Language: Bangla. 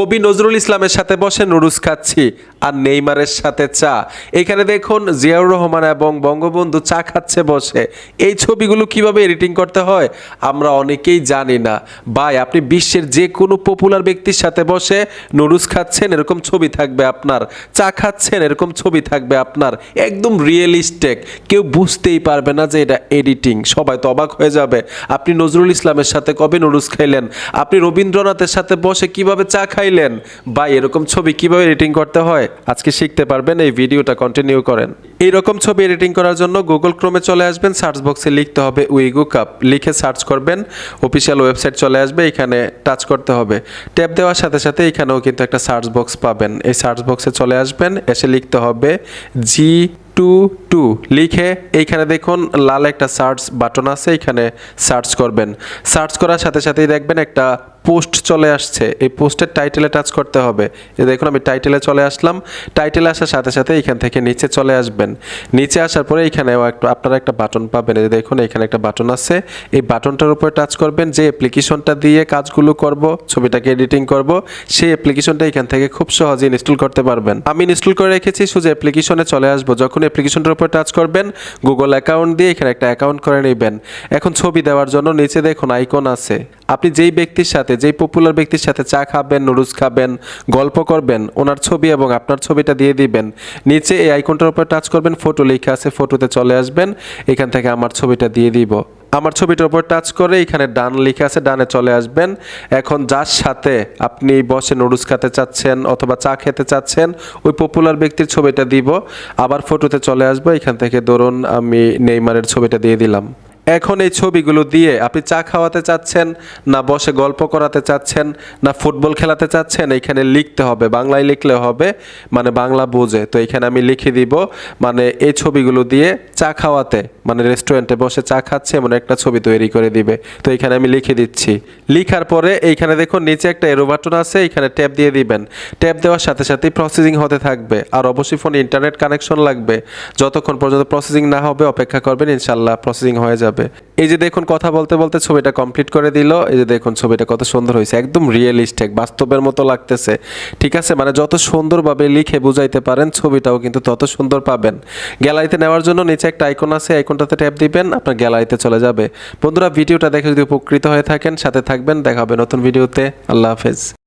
কবি নজরুল ইসলামের সাথে বসে নুডলস খাচ্ছি আর নেইমারের সাথে চা। এখানে দেখুন জিয়াউর রহমান এবং বঙ্গবন্ধু চা খাচ্ছে বসে। এই ছবিগুলো কীভাবে এডিটিং করতে হয় আমরা অনেকেই জানি না। ভাই, আপনি বিশ্বের যে কোনো পপুলার ব্যক্তির সাথে বসে নুডলস খাচ্ছেন, এরকম ছবি থাকবে আপনার। চা খাচ্ছেন, এরকম ছবি থাকবে আপনার। একদম রিয়েলিস্টিক কেউ বুঝতেই পারবে না যে এটা এডিটিং। সবাই তো অবাক হয়ে যাবে। আপনি নজরুল ইসলামের সাথে কবে নুডলস খাইলেন? আপনি রবীন্দ্রনাথের সাথে বসে কীভাবে চা খাইলেন? বা এরকম ছবি কীভাবে এডিটিং করতে হয়? আজকে শিখতে পারবেন, এই ভিডিওটা কন্টিনিউ করেন। এই রকম ছবি এডিটিং করার জন্য গুগল ক্রোমে চলে আসবেন সার্চ বক্সে লিখতে হবে উইগু কাপ লিখে সার্চ করবেন অফিসিয়াল ওয়েবসাইট চলে আসবে, এখানে টাচ করতে হবে। ট্যাপ দেওয়ার সাথে সাথে এখানেও কিন্তু একটা সার্চ বক্স পাবেন। এই সার্চ বক্সে চলে আসবেন, এসে লিখতে হবে জি টু টু লিখে এইখানে দেখুন, লাল একটা সার্চ বাটন আছে, এখানে সার্চ করবেন। সার্চ করার সাথে সাথেই দেখবেন একটা পোস্ট চলে আসছে। এই পোস্টের টাইটেলে টাচ করতে হবে। এই দেখুন, আমি টাইটেলে চলে আসলাম। টাইটেলে আসার সাথে সাথে এখান থেকে নিচে চলে আসবেন। নিচে আসার পরে এখানেও একটা আপনারা একটা বাটন পাবেন। এই দেখুন, এখানে একটা বাটন আছে। এই বাটনটার উপরে টাচ করবেন। যে অ্যাপ্লিকেশনটা দিয়ে কাজগুলো করব, ছবিটাকে এডিটিং করব, সেই অ্যাপ্লিকেশনটা এখান থেকে খুব সহজে ইনস্টল করতে পারবেন। আমি ইনস্টল করে রেখেছি, শুধু অ্যাপ্লিকেশনে চলে আসব। যখন অ্যাপ্লিকেশনটার উপর টাচ করবেন গুগল অ্যাকাউন্ট দিয়ে এখানে একটা অ্যাকাউন্ট করে নেবেন। এখন ছবি দেওয়ার জন্য নিচে দেখুন আইকন আছে। আপনি যেই ব্যক্তির সাথে, যেই পপুলার ব্যক্তির সাথে চা খাবেন নুডলস খাবেন, গল্প করবেন, ওনার ছবি এবং আপনার ছবিটা দিয়ে দিবেন, নিচে এই আইকনটার উপর টাচ করবেন ফটো লেখা আছে ফটোতে চলে আসবেন, এখান থেকে আমার ছবিটা দিয়ে দিব। আমার ছবিটার উপর টাচ করে এখানে ডান লিখে আছে, ডানে চলে আসবেন। এখন যার সাথে আপনি বসে নুডলস খেতে চাচ্ছেন অথবা চা খেতে চাচ্ছেন, ওই পপুলার ব্যক্তির ছবিটা দিব। আবার ফটোতে চলে আসব, এখান থেকে ধরুন আমি নেইমারের ছবিটা দিয়ে দিলাম। এখন এই ছবিগুলো দিয়ে আপনি চা খাওয়াতে চাচ্ছেন, না বসে গল্প করাতে চাচ্ছেন, না ফুটবল খেলাতে চাচ্ছেন, এখানে লিখতে হবে, বাংলায় লিখলে হবে মানে বাংলা বোঝে। তো এখানে আমি লিখে দিব মানে এই ছবিগুলো দিয়ে চা খাওয়াতে মানে রেস্টুরেন্টে বসে চা খাচ্ছে, এমন একটা ছবি তৈরি করে দিবে। তো এখানে আমি লিখে দিচ্ছি। লিখার পরে এইখানে দেখুন, নিচে একটা এরো বাটন আছে এখানে ট্যাপ দিয়ে দিবেন। ট্যাপ দেওয়ার সাথে সাথেই প্রসেসিং হতে থাকবে। আর অবশ্যই ফোনে ইন্টারনেট কানেকশন লাগবে। যতক্ষণ পর্যন্ত প্রসেসিং না হবে, অপেক্ষা করবেন ইনশাল্লাহ প্রসেসিং হয়ে যাবে। এই যে দেখুন, কথা বলতে বলতে ছবিটা কমপ্লিট করে দিল। এই যে দেখুন, ছবিটা কত সুন্দর হয়েছে। একদম রিয়েলিস্টিক বাস্তবের মতো লাগতেছে। ঠিক আছে? মানে যত সুন্দরভাবে লিখে বুঝাইতে পারেন, ছবিটাও কিন্তু তত সুন্দর পাবেন। গ্যালারিতে নেওয়ার জন্য নিচে একটা আইকন আছে আইকনটাতে ট্যাপ দিবেন, আপনার গ্যালারিতে চলে যাবে। বন্ধুরা, ভিডিওটা দেখে যদি উপকৃত হয়ে থাকেন, সাথে থাকবেন, দেখা হবে নতুন ভিডিওতে আল্লাহ হাফেজ।